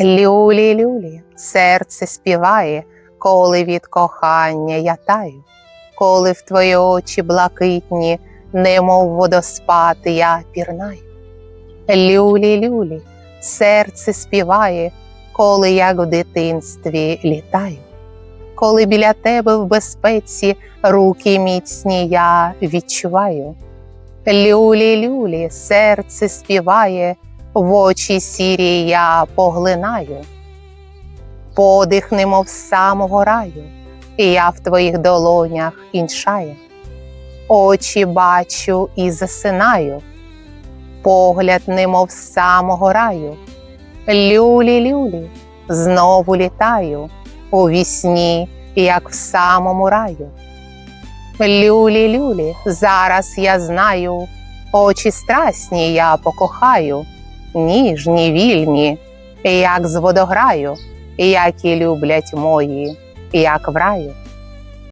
Люлі, люлі, серце співає, коли від кохання я таю, коли в твої очі блакитні, немов водоспад я пірнаю. Люлі, люлі, серце співає, коли як в дитинстві літаю, коли біля тебе в безпеці руки міцні я відчуваю. Люлі, люлі, серце співає, в очі сірі я поглинаю. Подих, немов самого раю, і я в твоїх долонях іншаю. Очі бачу і засинаю, погляд, немов самого раю. Люлі, люлі, знову літаю у вісні, як в самому раю. Люлі, люлі, зараз я знаю, очі страсні я покохаю, ніжні, вільні, як з водограю, які люблять мої, як в раю.